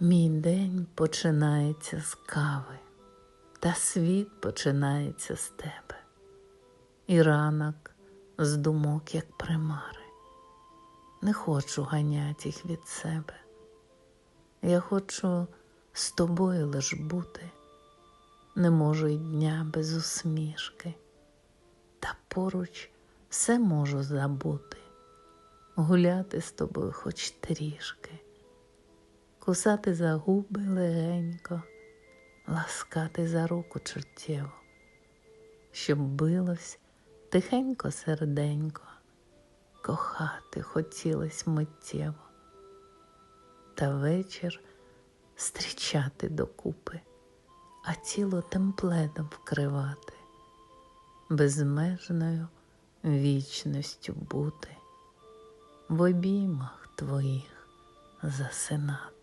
Мій день починається з кави, та світ починається з тебе, і ранок з думок, як примари. Не хочу ганять їх від себе. Я хочу з тобою лиш бути, не можу й дня без усмішки, та поруч все можу забути, гуляти з тобою хоч трішки кусати за губи легенько, ласкати за руку чуттєво, щоб билось тихенько серденько, кохати хотілось миттєво, та вечір стрічати докупи, а тіло темпледом вкривати, безмежною вічністю бути, в обіймах твоїх засинати.